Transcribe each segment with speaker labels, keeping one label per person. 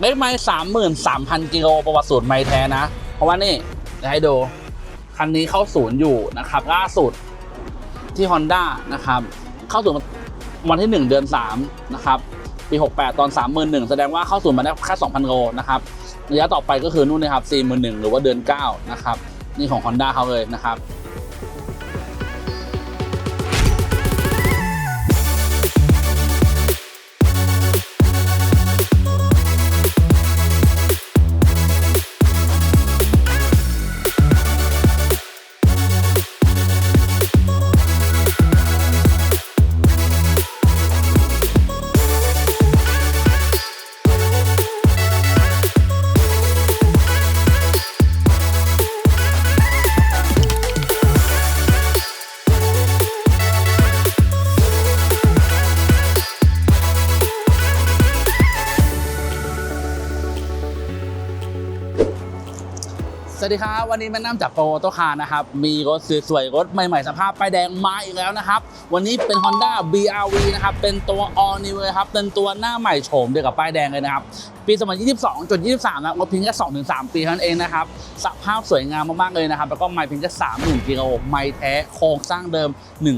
Speaker 1: เลขไม้สามหมื่นสามพันกิโลประวัติศูนย์ไม้แท้นะ เพราะว่านี่จะให้ดูคันนี้เข้าศูนย์อยู่นะครับ ล่าสุดที่ Honda นะครับ เข้าศูนย์วันที่ 1 เดือน 3 นะครับ ปี 68 ตอน 31,000 แสดงว่าเข้าศูนย์มาได้แค่ 2,000 โลนะครับระยะต่อไปก็คือนู่นนะครับ41,000 หรือว่าเดือน 9 นะครับ นี่ของ Honda เขาเลยนะครับ วัสดีครับ วันนี้แม่น้ำจากโปรโตคาร์นะครับ มีรถสวยๆรถใหม่ๆ สภาพป้ายแดงมาอีกแล้วนะครับ วันนี้เป็น Honda BRV นะครับ เป็นตัว All New เลยครับ เป็นตัวหน้าใหม่โฉมเดียวกับป้ายแดงเลยนะครับ ปี 2022จน23นะรถเพียงแค่2-3 ปีเท่านั้นเองนะครับ สภาพสวยงามมากๆเลยนะครับ แล้วก็ไม่เพียงแค่30,000กิโลไม่แท้โครงสร้างเดิม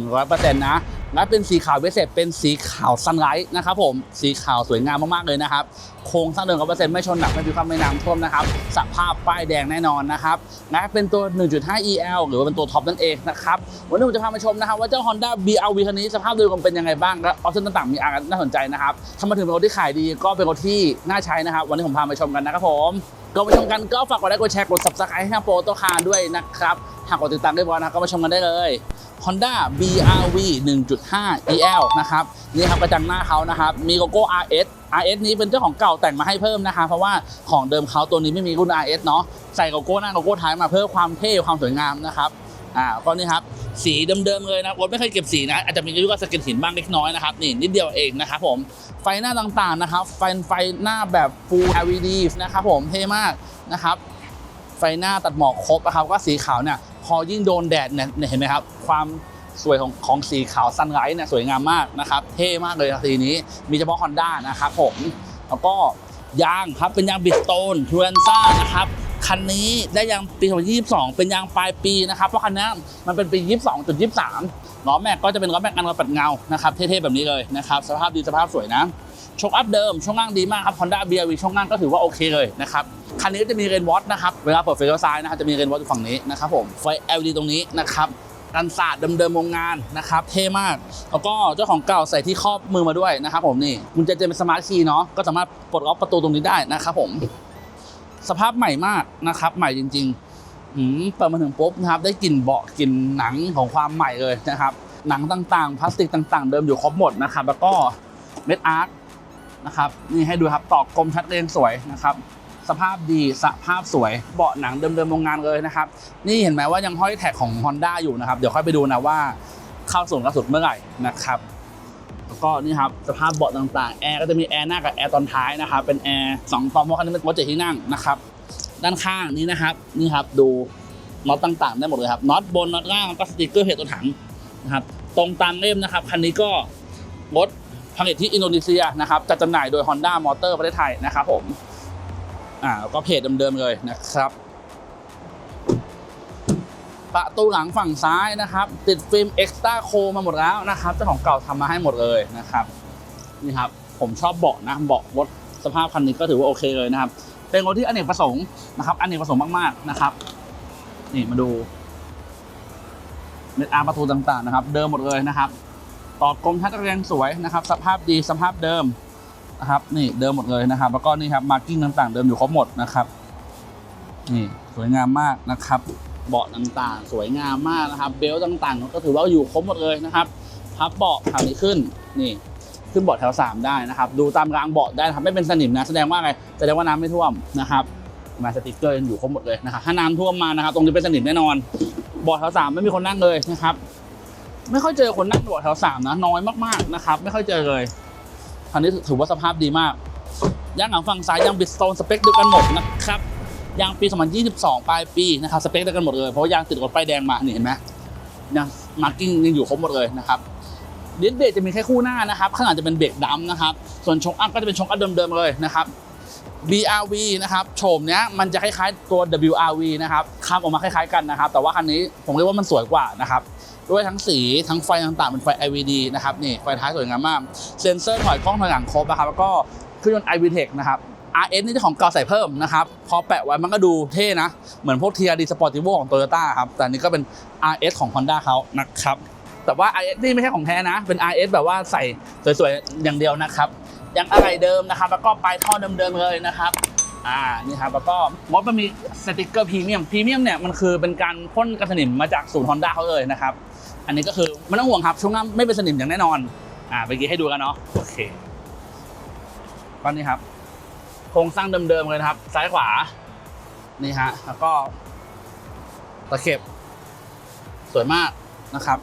Speaker 1: 100%นะ และเป็นสีขาวพิเศษเป็นสีขาวซันไลท์นะครับผมสีขาวสวยงามมากๆเลยนะครับโครงสร้างเดิมร้อยเปอร์เซ็นต์ไม่ชนหนักไม่พิความไม่น้ำท่วมนะครับสภาพป้ายแดงแน่นอนนะครับและเป็นตัว 1.5 EL หรือว่าเป็นตัวท็อปนั่นเองนะครับวันนี้ผมจะพามาชมนะครับว่าเจ้า Honda BRV คันนี้สภาพโดยรวมเป็นยังไงบ้างและออปชั่นต่างๆมีอะไรน่าสนใจนะครับถ้ามาถึงเป็นรถที่ขายดีก็เป็นรถที่น่าใช้นะครับ วันนี้ผมพามาชมกันนะครับผมก็มาชมกันก็ฝากกดไลค์กดแชร์กด subscribe ให้ทางโปรโตคาร์ด้วยนะครับหากกดติดตามได้บอลนะก็มาชมกันได้เลย Honda BRV 1.5 EL นะครับนี่ครับกระจังหน้าเขานะครับมีโลโก้ RS RS นี้เป็นเจ้าของเก่าแต่งมาให้เพิ่มนะคะ เพราะว่าของเดิมเขาตัวนี้ไม่มีรุ่น RS เนาะใส่โลโก้หน้าโลโก้ท้ายมาเพิ่มความเท่ความสวยงามนะครับอ่าก็นี่ครับสีเดิมๆเลยนะรถไม่เคยเก็บสีนะอาจจะมีอายุกับสกินหินบ้างเล็กน้อยนะครับนี่นิดเดียวเองนะครับผมไฟหน้าต่างๆนะครับไฟไฟหน้าแบบ Full LED นะครับผมเท่มากนะครับไฟหน้าตัดหมอกครบนะครับก็สีขาวเนี่ย พอยิ่งโดนแดดเนี่ยเห็นไหมครับ ความสวยของของสีขาวซันไลท์เนี่ยสวยงามมากนะครับ เท่มากเลยสีนี้มีเฉพาะ Honda นะครับผม แล้วก็ยางครับเป็นยางบิสโตนทูเรนซ่านะครับคันนี้ได้ยางปี 2022 เป็นยางปลายปีนะครับเพราะคันนี้มันเป็นปี 22.23ล้อแม็กก็จะเป็นล้อแม็กอันกระปัดเงานะครับเท่ๆแบบนี้เลยนะครับสภาพดีสภาพสวยนะโชคอัพเดิมช่วงล่างดีมากครับ Honda BRV ช่วงล่างก็ถือว่าโอเคเลยนะครับ คันนี้จะมีเรนวอตนะครับ เวลาเปิดไฟเลี้ยวซ้ายนะครับจะมีเรนวอตอยู่ฝั่งนี้นะครับผมไฟ LED ตรงนี้นะครับกันศาสตร์เดิมๆโรงงานนะครับ เท่มาก แล้วก็เจ้าของเก่าใส่ที่ครอบมือมาด้วยนะครับผมนี่กุญแจจะเป็นสมาร์ทคีย์เนาะก็สามารถปลดล็อกประตูตรงนี้ได้นะครับผม สภาพใหม่มากนะครับ ใหม่จริงๆอืมเปิดมาถึงปุ๊บนะครับ ได้กลิ่นเบาะกลิ่นหนังของความใหม่เลยนะครับ หนังต่างๆ พลาสติกต่าง ๆ เดิมอยู่ครบหมดนะครับ แล้วก็เม็ดอาร์ตนะครับนี่ให้ดูครับตอกกลมชัดเจนสวยนะครับ สภาพดีสภาพสวยเบาะหนังเดิมๆโรงงานเลยนะครับ นี่เห็นไหมว่ายังห้อยแท็กของ Honda อยู่นะครับ เดี๋ยวค่อยไปดูนะว่าเข้าส่วนกระสุดเมื่อไหร่นะครับแล้วก็นี่ครับสภาพเบาะต่างๆแอร์ก็จะมีแอร์หน้ากับแอร์ตอนท้ายนะครับเป็นแอร์สองตอนเพราะคันนี้เป็นรถเจ็ดที่นั่งนะครับด้านข้างนี้นะครับนี่ครับดูน็อตต่างๆ ได้หมดเลยครับน็อตบนน็อตล่างแล้วก็สติกเกอร์เพจตัวถังนะครับตรงตามเล่มนะครับคันนี้ก็รถผลิตที่อินโดนีเซียนะครับจัดจำหน่ายโดย Honda Motor ประเทศไทยนะครับผม อ่าก็เพจเดิมๆเลยนะครับประตูหลังฝั่งซ้ายนะครับ ติดฟิล์มเอ็กซ์ต a าโคมาหมดแล้วนะครับเจ้าของเก่าทำมาให้หมดเลยนะครับนี่ครับผมชอบเบาะนะเบาะรถสภาพคันนี้ก็ถือว่าโอเคเลยนะครับ เป็นรถที่อเนกประสงค์นะครับอเนกประสงค์มากๆนะครับ นี่มาดูเม็ดอาร์ประตูต่างๆนะครับ เดิมหมดเลยนะครับ ต่อกลมทัดเรียงสวยนะครับ สภาพดีสภาพเดิม นะครับนี่เดิมหมดเลยนะครับ แล้วก็นี่ครับมาร์กิ้งต่างๆ เดิมอยู่ครบหมดนะครับนี่สวยงามมากนะครับเบาะต่างๆ สวยงามมากนะครับ เบลต์ต่างๆ ก็ถือว่าอยู่ครบหมดเลยนะครับพับเบาะทางนี้ขึ้นนี่ขึ้นเบาะแถว 3 ได้นะครับ ดูตามรางเบาะได้นะครับไม่เป็นสนิมนะแสดงว่าไงแสดงว่าน้ำไม่ท่วมนะครับมาสติกเกอร์อยู่ครบหมดเลยนะครับถ้าน้ำท่วมมานะครับ ตรงนี้เป็นสนิมแน่นอนเบาะแถว3ไม่มีคนนั่งเลยนะครับ ไม่ค่อยเจอคนนั่งเบาะแถว3นะน้อยมากๆนะครับ ไม่ค่อยเจอเลย คันนี้ถือว่าสภาพดีมากยางหลังฝั่งซ้ายยางบิสโตนสเปคเดียวกันหมดนะครับยางปี 2022 ปลายปีนะครับสเปคเดียวกันหมดเลยเพราะว่ายางติดรถป้ายแดงมานี่เห็นไหมยางมาร์กิ้งยังอยู่ครบหมดเลยนะครับดิสเบรกจะมีแค่คู่หน้านะครับข้างหลังจะเป็นเบรกดำนะครับส่วนชกอัพก็จะเป็นชกอัพเดิมๆเลยนะครับ BRV นะครับโฉมเนี้ยมันจะคล้ายๆตัว WRV นะครับคำออกมาคล้ายๆกันนะครับ แต่ว่าคันนี้ผมเรียกว่ามันสวยกว่านะครับด้วยทั้งสีทั้งไฟต่างๆเป็นไฟ LED นะครับนี่ไฟท้ายสวยงามมากเซ็นเซอร์ถอยกล้องถอยหลังครบนะครับแล้วก็เครื่องยนต์ iVTEC นะครับ RS นี่เจ้าของเก่าใส่เพิ่มนะครับ พอแปะไว้มันก็ดูเท่นะ เหมือนพวก TRD Sportivo ของ Toyota ครับ แต่นนี้ก็เป็น RS ของ Honda เขานะครับ แต่ว่า RS นี่ไม่ใช่ของแท้นะ เป็น RS แบบว่าใส่สวยๆ อย่างเดียวนะครับ ยังอะไรเดิมนะครับแล้วก็ปลายท่อเดิมๆเลยนะครับอ่านี่ครับแล้วก็มดมันมีสติกเกอร์พรีเมียมพรีเมียมเนี่ยมันคือเป็นการพ่นกันสนิมมาจากศูนย์ Honda เขาเลยนะครับอันนี้ก็คือไม่ต้องห่วงครับช่วงหน้าไม่เป็นสนิมอย่างแน่นอนอ่าเมื่อกี้ให้ดูกันเนาะโอเคก็นี่ครับ โครงสร้างเดิมๆเลยนะครับ ซ้ายขวานี่ฮะแล้วก็ตะเข็บ สวยมากนะครับ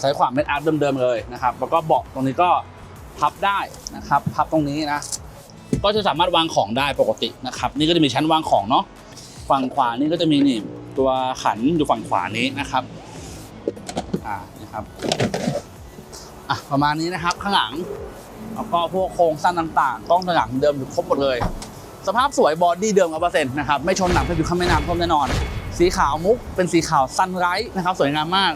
Speaker 1: ซ้ายขวาเป็นอาร์ตเดิมๆเลยนะครับ แล้วก็เบาะตรงนี้ก็ พับได้นะครับ พับตรงนี้นะ ก็จะสามารถวางของได้ปกตินะครับ นี่ก็จะมีชั้นวางของเนาะ ฝั่งขวานี่ก็จะมีนี่ตัวขันอยู่ฝั่งขวานี้นะครับ อ่า นะครับ อะ ประมาณนี้นะครับ ข้างหลัง แล้วก็พวกโครงสร้างต่างๆกล้องหลังเดิมอยู่ครบหมดเลย สภาพสวยบอดี้เดิมกับเปอร์เซ็นต์นะครับ ไม่ชนหนักไม่ผิวข้ามแม่น้ำท่วมแน่นอน สีขาวมุกเป็นสีขาวซันไรท์นะครับ สวยงามมาก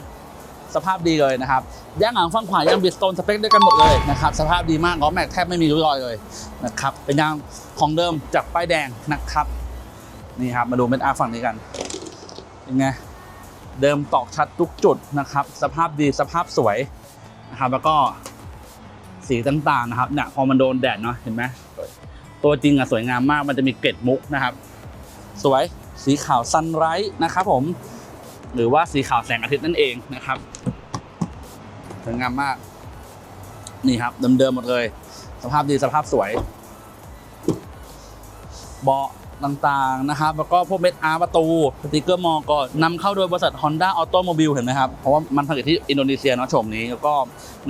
Speaker 1: สภาพดีเลยนะครับย่างหลังฝั่งขวายังบิสโตนสเปคด้วยกันหมดเลยนะครับสภาพดีมากล้อแม็กแทบไม่มีริ้วรอยเลยนะครับเป็นยางของเดิมจากป้ายแดงนะครับนี่ครับมาดูเป็นอาฝั่งนี้กันเป็นไงเดิมตอกชัดทุกจุดนะครับ สภาพดีสภาพสวยนะครับแล้วก็สีต่างๆนะครับเนี่ยพอมันโดนแดดเนาะเห็นไหมตัวจริงอะสวยงามมากมันจะมีเกล็ดมุกนะครับ สวยสีขาวซันไรท์นะครับผม หรือว่าสีขาวแสงอาทิตย์นั่นเองนะครับสวยงามมาก นี่ครับเดิมๆหมดเลย สภาพดีสภาพสวย เบาะต่างๆนะครับ แล้วก็พวกเม็ดอาร์ประตูสติกเกอร์มอก็นำเข้าโดยบริษัท Honda Automobile เห็นไหมครับ เพราะว่ามันผลิตที่อินโดนีเซียเนาะโฉมนี้ แล้วก็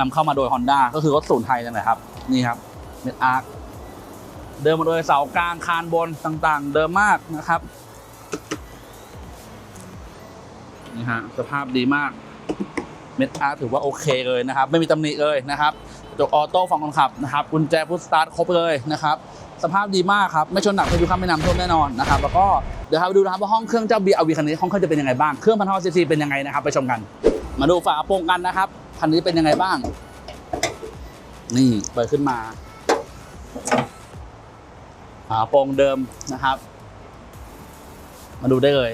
Speaker 1: นำเข้ามาโดย Honda ก็คือรถศูนไทยนั่นแหละครับ นี่ครับ เม็ดอาร์เดิมหมดเลยเสากลางคานบนต่างๆ เดิมมากนะครับ นี่ฮะสภาพดีมาก เม็ดอาร์ถือว่าโอเคเลยนะครับ ไม่มีตำหนิเลยนะครับกระจกออโต้ฝั่งคนขับนะครับกุญแจพุทสตาร์ทครบเลยนะครับสภาพดีมากครับ ไม่ชนหนักไม่ดูข้ามไม่น้ำท่วมแน่นอนนะครับแล้วก็เดี๋ยวพาไปดูนะครับว่าห้องเครื่องเจ้า BRV คันนี้ห้องเครื่องจะเป็นยังไงบ้างเครื่องพันห้าซีซีเป็นยังไงนะครับไปชมกัน มาดูฝากระโปรงกันนะครับคันนี้เป็นยังไงบ้าง นี่เปิดขึ้นมาฝากระโปรงเดิมนะครับ มาดูได้เลย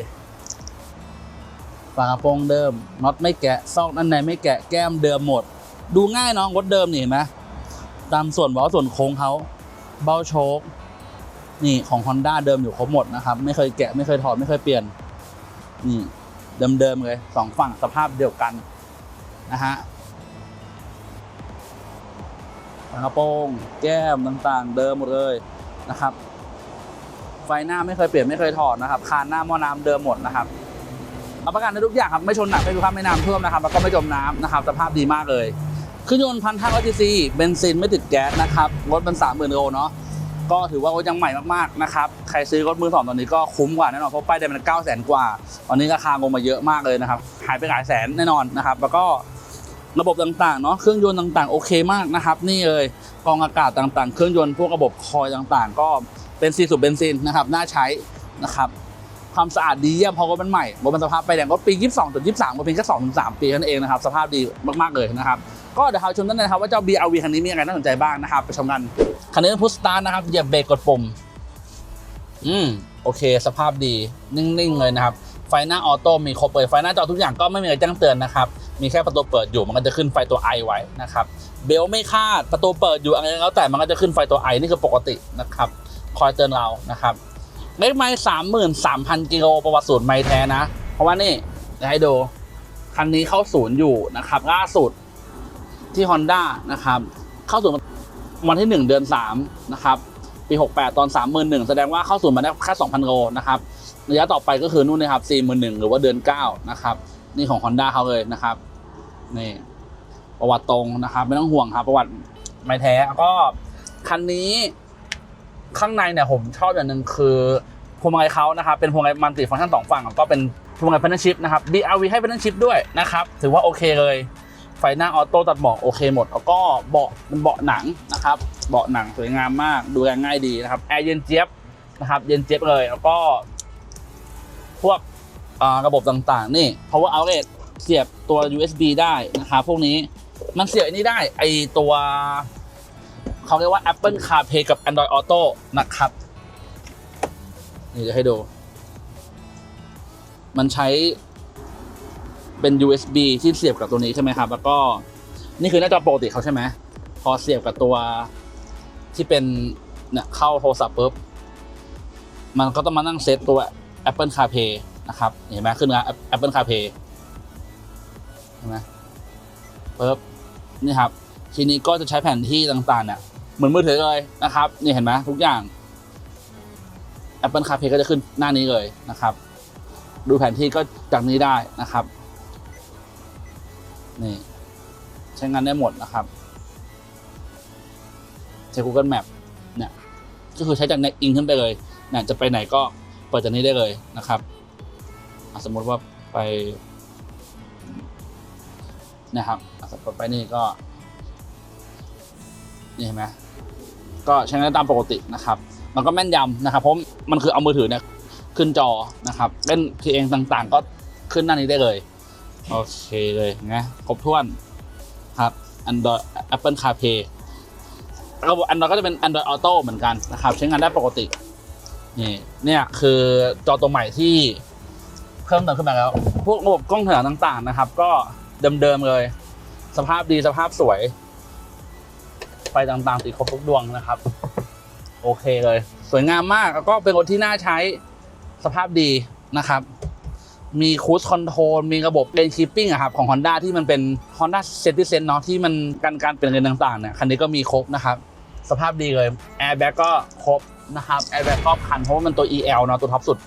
Speaker 1: ฝากระโปรงเดิมน็อตไม่แกะซอกด้านในไม่แกะแก้มเดิมหมด ดูง่ายน้องรถเดิมนี่เห็นไหมตามส่วนบอส่วนโค้งเขาเบ้าโชคนี่ของ Honda เดิมอยู่ครบหมดนะครับ ไม่เคยแกะไม่เคยถอดไม่เคยเปลี่ยนนี่เดิมๆเลยสองฝั่งสภาพเดียวกันนะฮะฝากระโปรงแก้มต่างๆ เดิมหมดเลยนะครับ ไฟหน้าไม่เคยเปลี่ยนไม่เคยถอดนะครับ คานหน้าหม้อน้ำเดิมหมดนะครับ รับประกันได้ทุกอย่างครับไม่ชนหนักไม่ดูข้ามไม่น้ำท่วมนะครับแล้วก็ไม่จมน้ำนะครับสภาพดีมากเลยเครื่องยนต์พันห้าร้อยซีซีเบนซินไม่ติดแก๊สนะครับรถมันสามหมื่นโลเนาะก็ถือว่ารถยังใหม่มากๆนะครับใครซื้อรถมือสองตอนนี้ก็คุ้มกว่าแน่นอนเพราะป้ายแดงมันเก้าแสนกว่าตอนนี้ราคาลงมาเยอะมากเลยนะครับหายไปหลายแสนแน่นอนนะครับ แล้วก็ระบบต่างๆเนาะเครื่องยนต์ต่างๆโอเคมากนะครับ นี่เลยกองอากาศต่างๆ เครื่องยนต์พวกระบบคอยต่างๆ ก็เป็นซีสูบเบนซินนะครับน่าใช้นะครับ ความสะอาดดีเยี่ยมพราะรถมันใหม่รถมันสภาพไปแดงก็ปี 22ถึง23ก็เพียงแค่2ถึง3ปีเท่านั้นเองนะครับสภาพดีมากๆเลยนะครับก็เดี๋ยวเราชมด้านในนะครับว่าเจ้า BRV คันนี้มีอะไรน่าสนใจบ้างนะครับไปชมกันคันนี้เป็นพุชสตาร์นะครับเหยียบเบรกกดปุ่มอืมโอเค สภาพดีนิ่งๆเลยนะครับไฟหน้าออโต้มีครบเลยไฟหน้าจอทุกอย่างก็ไม่มีอะไรแจ้งเตือนนะครับมีแค่ประตูเปิดอยู่มันก็จะขึ้นไฟตัวไอไว้นะครับเบลไม่คาดประตูเปิดอยู่อะไรแล้วแต่มันก็จะขึ้นไฟตัวไอนี่คือปกตินะครับคอยเตือนเรานะครับ เลขไม้สามหมื่นสามพันกิโลประวัติศูนย์ไม้แท้นะ เพราะว่านี่เดี๋ยวให้ดู คันนี้เข้าศูนย์อยู่นะครับ ล่าสุดที่ Honda นะครับ เข้าศูนย์วันที่หนึ่งเดือนสามนะครับ ปีหกแปดตอนสามหมื่นหนึ่งแสดงว่าเข้าศูนย์มาได้แค่สองพันโลนะครับระยะต่อไปก็คือนู่นนะครับสี่หมื่นหนึ่งหรือว่าเดือนเก้านะครับ นี่ของ Honda เขาเลยนะครับนี่ประวัติตรงนะครับ ไม่ต้องห่วงครับ ประวัติไม่แท้แล้วก็คันนี้ ข้างในเนี่ยผมชอบอย่างหนึ่งคือพวงมาลัยเขานะครับเป็นพวงมาลัยมัลติฟังก์ชันสองฝั่งก็เป็นพวงมาลัยพันธชิพนะครับ BRV ให้พันธชิพด้วยนะครับ ถือว่าโอเคเลย ไฟหน้าออโต้ตัดหมอกโอเคหมด แล้วก็เบาะเป็นเบาะหนังนะครับเบาะหนังสวยงามมากดูแลง่ายดีนะครับแอร์เย็นเจี๊ยบนะครับเย็นเจี๊ยบเลยแล้วก็ พวกระบบต่างๆ นี่ power outlet เสียบตัว USB ได้นะครับพวกนี้มันเสียบอันนี้ได้ไอตัว เขาเรียกว่า Apple CarPlay กับ Android Auto นะครับ นี่จะให้ดู มันใช้เป็น USB ที่เสียบกับตัวนี้ใช่ไหมครับ แล้วก็นี่คือหน้าจอปกติเขาใช่ไหม พอเสียบกับตัวที่เป็นเนี่ยเข้าโทรศัพท์ปุ๊บ มันก็ต้องมานั่งเซตตัว Apple CarPlay นะครับ เห็นไหมขึ้นแล้ว Apple CarPlay เห็นไหมปุ๊บนี่ครับ ทีนี้ก็จะใช้แผนที่ต่างๆเนี่ย เหมือนมือถือเลยนะครับ นี่เห็นไหมทุกอย่าง Apple CarPlay ก็จะขึ้นหน้านี้เลยนะครับ ดูแผนที่ก็จากนี้ได้นะครับ นี่ ใช้งานได้หมดนะครับ ใช้ Google Map เนี่ย ก็คือใช้จากในอิงขึ้นไปเลยเนี่ยจะไปไหนก็เปิดจากนี้ได้เลยนะครับสมมติว่าไปนะครับสมมติไปนี่ก็ นี่เห็นไหม ก็ใช้งานได้ตามปกตินะครับ มันก็แม่นยำนะครับ เพราะมันคือเอามือถือเนี่ยขึ้นจอนะครับเล่นเพลงต่างๆ ก็ขึ้นหน้านี้ได้เลย โอเคเลยนะครบถ้วนครับ Android Apple CarPlay ระบบ Android ก็จะเป็น Android Auto เหมือนกันนะครับ ใช้งานได้ปกติ นี่เนี่ยคือจอตัวใหม่ที่เพิ่มเติมขึ้นมาแล้ว พวกระบบกล้องถอยต่างๆนะครับ ก็เดิมๆเลย สภาพดีสภาพสวย ไฟต่างๆติดครบทุกดวงนะครับ โอเคเลย สวยงามมากแล้วก็เป็นรถที่น่าใช้สภาพดีนะครับ มีคู i คอนโทรลมีระบบเลนคีปปิ้งอะครับของ Honda ที่มันเป็น Honda c e t i s e n เนาะที่มันการการเปลี่ยนเลนต่างๆเนี่ยคันนี้ก็มีครบนะครับ สภาพดีเลยแอร์แบ็กก็ครบนะครับแอร์แบ็กครอบคันเพราะว่ามันตัว EL เนาะตัวท็อปสุด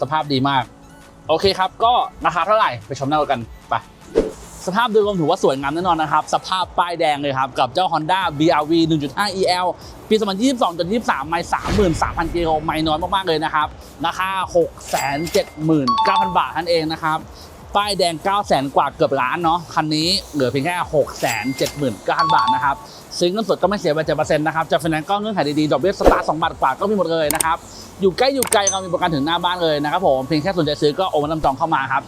Speaker 1: สภาพดีมาก โอเคครับ ก็ราคาเท่าไหร่ไปชมหน้ารถกันไป สภาพโดยรวมถือว่าสวยงามแน่นอนนะครับ สภาพป้ายแดงเลยครับ กับเจ้า Honda BRV 1.5 EL ปี 2022จน23ไม่33,000 กิโลไม่น้อยมาก ๆ เลยนะครับ ราคา 679,000 บาทนั่นเองนะครับ ป้ายแดง 900,000 กว่าเกือบล้านเนาะ คันนี้เหลือเพียงแค่ 679,000 บาทนะครับ ซื้อเงินสดก็ไม่เสียไปเ็นะครับ จะไฟแนนซ์ก็เงื่อนไขดีๆ ดอกเบี้ยสตาร์ทสองบาทกว่าก็มีหมดเลยนะครับ อยู่ใกล้อยู่ไกลเรามีบริการถึงหน้าบ้านเลยนะครับผม เพียงแค่สนใจซื้อก็โอนน้ำจองเข้ามาครับ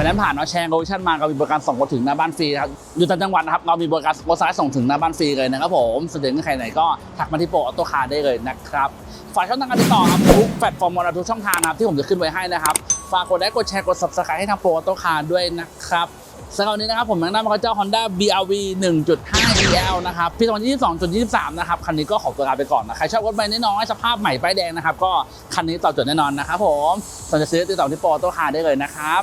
Speaker 1: ฟแนนซ์ผ่านเนาะแชร์โลชั่นมาเรามีบริการส่งรถถึงหน้าบ้านฟรีนะครับอยู่ต่างจังหวัดนะครับเรามีบริการรถสายส่งถึงหน้าบ้านฟรีเลยนะครับผมสนใจเงื่อนไหนก็ทักมาที่โปรออโต้คาร์ได้เลยนะครับฝากช่องทางการติดต่อครับทุกแพลตฟอร์มมอเตอร์ทุกช่องทางครับที่ผมจะขึ้นไว้ให้นะครับฝากกดไลค์กดแชร์กด subscribe ให้ทางโปรออโต้คาร์ด้วยนะครับสำหรับวันนี้นะครับผมแนะนำมาเจ้า Honda BRV 1.5 EL นะครับปี2022-23 นะครับ คันนี้ก็ขอตัวลาไปก่อนนะ ใครชอบรถใบน้อยสภาพใหม่ป้ายแดงนะครับ ก็คันนี้ตอบโจทย์แน่นอนนะครับผมสนใจซื้อติดต่อที่โปรออโตคาได้เลยนะครับ